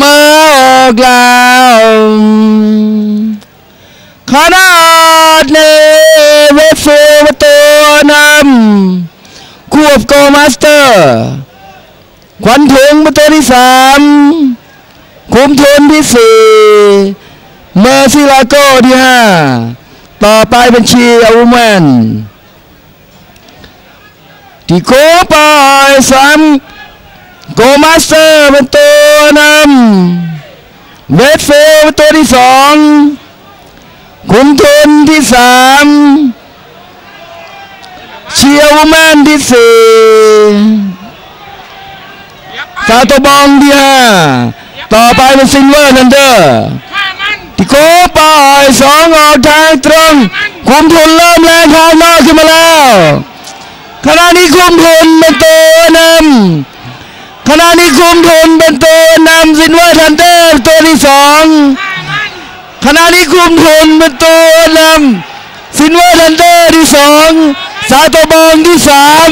มาออกลาวขนาดในเวฟโฟประตูนำควบโกมาสเตอร์ ขวัญถุงประตูที่สามคุมทุนที่สี่เมอร์ซิลาโกที่ห้าต่อไปเป็นชีอาวูแมนที่โคปอยสาม โกมาสเตอร์เป็นตัวนำเวทโฟเป็นตัวที่สองคุมทุนที่สามเชียร์วูแมนที่สี่ซาโตบองที่ห้าต่อไปเป็นซิลเวอร์ทันเดอร์ฆ่ามันที่โคปอยสองออกทางตรงคุมทุนเริ่มแรงทางนอกขึ้นมาแล้วขณะนี้คุมทุนเป็นตัวนำ ขณะนี้คุมทุนเป็นตัวนำซินเวอร์ทันเดอร์ตัวที่สองฆ่านขณะนี้คุมทุนเป็นตัวนำซินเวอร์ทันเดอร์ที่สองซาโตบองที่สาม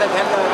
สิ